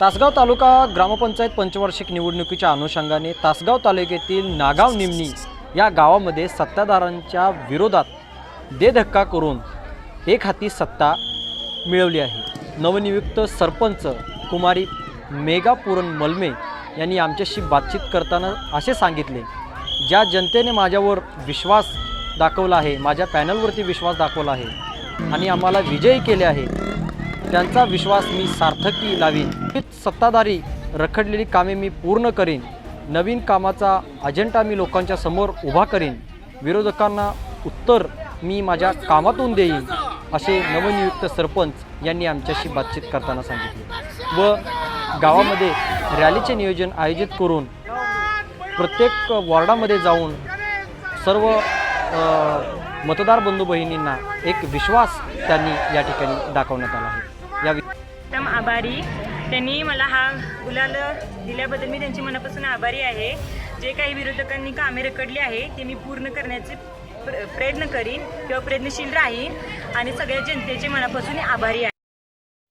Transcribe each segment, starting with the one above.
तासगाव तालुका ग्रामपंचायत पंचवार्षिक निवडणुकीच्या अनुषंगाने तासगाव तालुक्यातील नागाव निमणी या गावामध्ये सत्ताधारांच्या विरोधात देधक्का करून एक हाती सत्ता मिळवली आहे. नवनियुक्त सरपंच कुमारी मेगा मलमे यांनी आमच्याशी बातचीत करताना असे सांगितले ज्या जनतेने माझ्यावर विश्वास दाखवला आहे माझ्या पॅनलवरती विश्वास दाखवला आहे आणि आम्हाला विजयी केले आहे त्यांचा विश्वास मी सार्थकी लावीन. हीच सत्ताधारी रखडलेली कामे मी पूर्ण करीन. नवीन कामाचा अजेंडा मी लोकांच्या समोर उभा करीन. विरोधकांना उत्तर मी माझ्या कामातून देईन असे नवनियुक्त सरपंच यांनी आमच्याशी बातचीत करताना सांगितले. व गावामध्ये रॅलीचे नियोजन आयोजित करून प्रत्येक वॉर्डामध्ये जाऊन सर्व मतदार बंधू बहिणींना एक विश्वास त्यांनी या ठिकाणी दाखवण्यात आला आहे. आभारी. त्यांनी मला हा गुलाल दिल्याबद्दल मी त्यांची मनापासून आभारी आहे. जे काही विरोधकांनी कामे रकडली आहे ते मी पूर्ण करण्याचे प्र प्रयत्न करीन किंवा प्रयत्नशील राहीन आणि सगळ्या जनतेचे मनापासून आभारी आहे.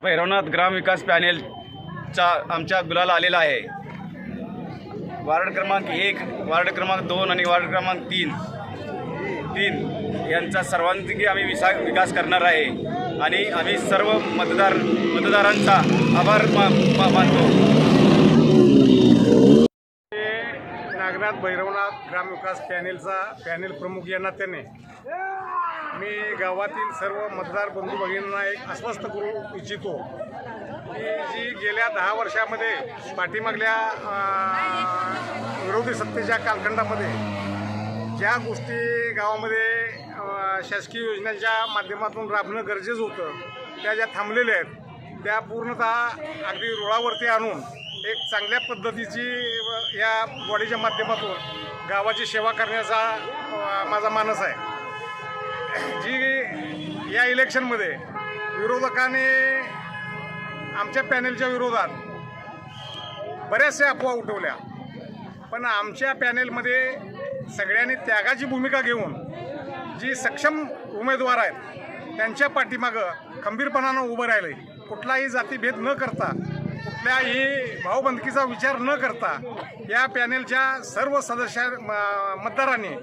भैरवनाथ ग्राम विकास पॅनेलचा आमच्या गुलाला आलेला आहे. वार्ड क्रमांक एक वार्ड क्रमांक दोन आणि वार्ड क्रमांक तीन. तीन यांचा सर्वांगी आम्ही विसा विकास करणार आहे. आणि आम्ही सर्व मतदार मतदारांचा आभार मा मानतो. नागनाथ भैरवनाथ ग्रामविकास पॅनेलचा पॅनेल प्रमुख या नात्याने मी गावातील सर्व मतदार बंधू भगिनींना एक अस्वस्थ करू इच्छितो की जी गेल्या दहा वर्षामध्ये पाठीमागल्या विरोधी सत्तेच्या कालखंडामध्ये ज्या गोष्टी गावामध्ये शासकीय योजनांच्या माध्यमातून राबणं गरजेचं होतं. त्या ज्या थांबलेल्या आहेत त्या पूर्णतः अगदी रुळावरती आणून एक चांगल्या पद्धतीची व या बॉडीच्या माध्यमातून गावाची सेवा करण्याचा माझा मानस आहे. जी या इलेक्शनमध्ये विरोधकाने आमच्या पॅनेलच्या विरोधात बऱ्याचशा अफवा उठवल्या. पण आमच्या पॅनेलमध्ये सगळ्यांनी त्यागाची भूमिका घेऊन जी सक्षम उमेदवार आहेत त्यांच्या पाठीमागं खंबीरपणानं उभं राहिलं कुठलाही जातीभेद न करता कुठल्याही भाऊबंदकीचा विचार न करता या पॅनेलच्या सर्व सदस्य म- मतदारांनी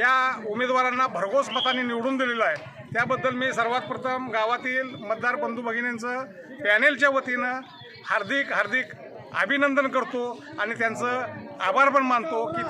या उमेदवारांना भरघोस मताने निवडून दिलेलं आहे. त्याबद्दल मी सर्वात प्रथम गावातील मतदार बंधू भगिनींचं पॅनेलच्या वतीनं हार्दिक हार्दिक अभिनंदन करतो आणि त्यांचं आभार पण मानतो की